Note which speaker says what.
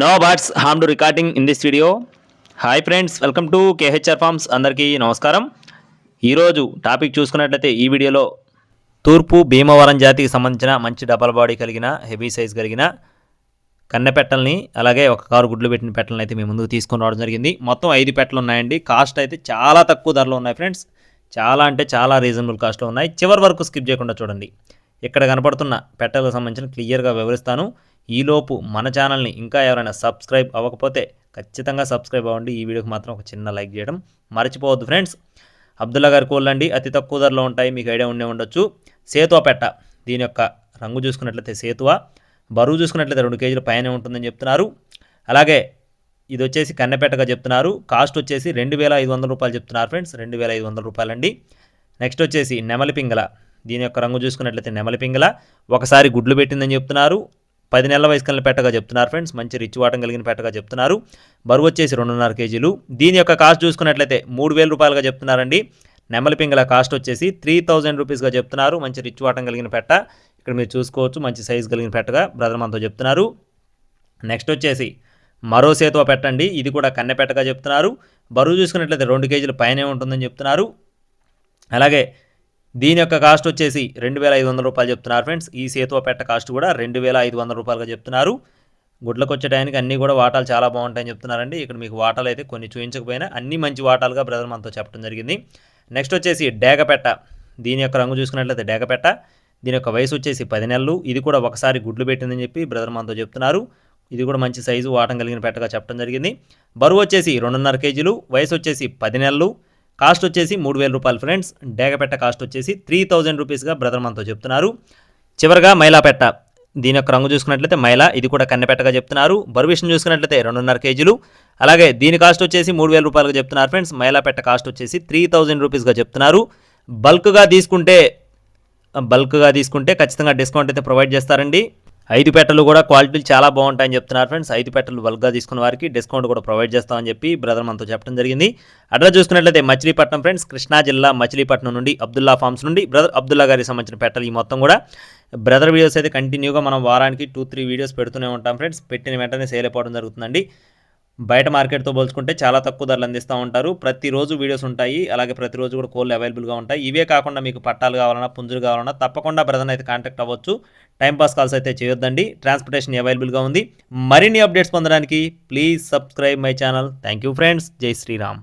Speaker 1: No birds harm to recording in this video hi friends welcome to KHR farms అందరికీ నమస్కారం. ఈరోజు topic చూసుకున్నట్లయితే ఈ వీడియోలో తూర్పు భీమవరం జాతికి సంబంధించిన మంచి డబల్ బాడీ కలిగిన హెవీ సైజ్ కలిగిన కన్నె పెట్టల్ని అలాగే ఒక కారు గుడ్లు పెట్టిన పెట్టలను అయితే మేము ముందుకు తీసుకొని రావడం జరిగింది. మొత్తం ఐదు పెట్టలు ఉన్నాయండి. కాస్ట్ అయితే చాలా తక్కువ ధరలో ఉన్నాయి ఫ్రెండ్స్. చాలా అంటే చాలా రీజనబుల్ కాస్ట్లో ఉన్నాయి. చివరి వరకు స్కిప్ చేయకుండా చూడండి. ఇక్కడ కనపడుతున్న పెట్టలకు సంబంధించిన క్లియర్గా వివరిస్తాను. ఈలోపు మన ఛానల్ని ఇంకా ఎవరైనా సబ్స్క్రైబ్ అవ్వకపోతే ఖచ్చితంగా సబ్స్క్రైబ్ అవ్వండి. ఈ వీడియోకి మాత్రం ఒక చిన్న లైక్ చేయడం మర్చిపోవద్దు ఫ్రెండ్స్. అబ్దుల్లా గారి కోళ్ళండి అతి తక్కువ ధరలో ఉంటాయి. మీకు ఐడియా ఉండే ఉండొచ్చు. సేతువ పెట్ట. దీని యొక్క రంగు చూసుకున్నట్లయితే సేతువ. బరువు చూసుకున్నట్లయితే రెండు కేజీల పైన ఉంటుందని చెప్తున్నారు. అలాగే ఇది వచ్చేసి కన్నెపేటగా చెప్తున్నారు. కాస్ట్ వచ్చేసి రెండు వేల ఐదు వందల రూపాయలు చెప్తున్నారు ఫ్రెండ్స్. రెండు వేల ఐదు వందల రూపాయలండి. నెక్స్ట్ వచ్చేసి నెమలి పింగల దీని యొక్క రంగు చూసుకున్నట్లయితే నెమలి పింగల ఒకసారి గుడ్లు పెట్టిందని చెప్తున్నారు. పది నెలల వయసు కలిగిన పెట్టగా చెప్తున్నారు ఫ్రెండ్స్. మంచి రిచ్ వాటం కలిగిన పెట్టగా చెప్తున్నారు. బరువు వచ్చేసి రెండున్నర కేజీలు. దీని యొక్క కాస్ట్ చూసుకున్నట్లయితే మూడు వేల రూపాయలుగా చెప్తున్నారండి. నెమలి పింగల కాస్ట్ వచ్చేసి త్రీ థౌజండ్ రూపీస్గా చెప్తున్నారు. మంచి రిచ్ వాటం కలిగిన పెట్ట. ఇక్కడ మీరు చూసుకోవచ్చు మంచి సైజు కలిగిన పెట్టగా బ్రదర్ మనతో చెప్తున్నారు. నెక్స్ట్ వచ్చేసి మరో సేతువ పెట్టండి ఇది కూడా కన్నెపెట్టగా చెప్తున్నారు. బరువు చూసుకున్నట్లయితే రెండు కేజీల పైనే ఉంటుందని చెప్తున్నారు. అలాగే దీని యొక్క కాస్ట్ వచ్చేసి రెండు వేల ఐదు వందల రూపాయలు చెప్తున్నారు ఫ్రెండ్స్. ఈ సేతువ పెట్ట కాస్ట్ కూడా రెండు వేల ఐదు వందల రూపాయలుగా చెప్తున్నారు. గుడ్లకు వచ్చే టైంకి అన్నీ కూడా వాటాలు చాలా బాగుంటాయని చెప్తున్నారండి. ఇక్కడ మీకు వాటాలు అయితే కొన్ని చూపించకపోయినా అన్ని మంచి వాటాలుగా బ్రదర్ మనతో చెప్పడం జరిగింది. నెక్స్ట్ వచ్చేసి డేగపెట్ట. దీని యొక్క రంగు చూసుకున్నట్లయితే డేగపెట్ట. దీని యొక్క వయసు వచ్చేసి పది నెలలు. ఇది కూడా ఒకసారి గుడ్లు పెట్టిందని చెప్పి బ్రదర్ మనతో చెప్తున్నారు. ఇది కూడా మంచి సైజు వాటం కలిగిన పెట్టగా చెప్పడం జరిగింది. బరువు వచ్చేసి రెండున్నర కేజీలు. వయసు వచ్చేసి పది నెలలు. కాస్ట్ వచ్చేసి మూడు వేల రూపాయలు ఫ్రెండ్స్. డేగపెట్ట కాస్ట్ వచ్చేసి త్రీ థౌజండ్ రూపీస్గా బ్రదర్ మనతో చెప్తున్నారు. చివరగా మైలాపెట్ట. దీని యొక్క రంగు చూసుకున్నట్లయితే మైల ఇది కూడా కన్నెపెట్టగా చెప్తున్నారు. బరువు చూసుకున్నట్లయితే రెండున్నర కేజీలు. అలాగే దీని కాస్ట్ వచ్చేసి మూడు వేల రూపాయలుగా చెప్తున్నారు ఫ్రెండ్స్. మైలాపెట్ట కాస్ట్ వచ్చేసి త్రీ థౌజండ్ రూపీస్గా చెప్తున్నారు. బల్క్గా తీసుకుంటే బల్క్గా తీసుకుంటే ఖచ్చితంగా డిస్కౌంట్ అయితే ప్రొవైడ్ చేస్తారండి. ఐదు పెట్టలు కూడా క్వాలిటీలు చాలా బాగుంటాయని చెప్తున్నారు ఫ్రెండ్స్. ఐదు పెట్టలు బల్క్గా తీసుకున్న వారికి డిస్కౌంట్ కూడా ప్రొవైడ్ చేస్తామని చెప్పి బ్రదర్ మనతో చెప్పడం జరిగింది. అడ్రస్ చూసుకున్నట్లయితే మచిలీపట్నం ఫ్రెండ్స్ కృష్ణా జిల్లా మచిలీపట్నం నుండి అబ్దుల్లా ఫార్మ్స్ నుండి బ్రదర్ అబ్దుల్లా గారికి సంబంధించిన పెట్టలు ఈ మొత్తం కూడా. బ్రదర్ వీడియోస్ అయితే కంటిన్యూగా మనం వారానికి టూ త్రీ వీడియోస్ పెడుతూనే ఉంటాం ఫ్రెండ్స్ పెట్టిన వెంటనే సేల్ అయిపోవడం జరుగుతుందండి. బయట మార్కెట్తో పోల్చుకుంటే చాలా తక్కువ ధరలు అందిస్తూ ఉంటారు. ప్రతిరోజు వీడియోస్ ఉంటాయి. అలాగే ప్రతిరోజు కూడా కోళ్ళు అవైలబుల్గా ఉంటాయి. ఇవే కాకుండా మీకు పట్టాలు కావాలన్నా పుంజులు కావాలన్నా తప్పకుండా బ్రదర్ అయితే కాంటాక్ట్ అవ్వచ్చు. టైంపాస్ కాల్స్ అయితే చేయొద్దండి. ట్రాన్స్పోర్టేషన్ అవైలబుల్గా ఉంది. మరిన్ని అప్డేట్స్ పొందడానికి please subscribe my channel. Thank you friends. జై శ్రీరామ్.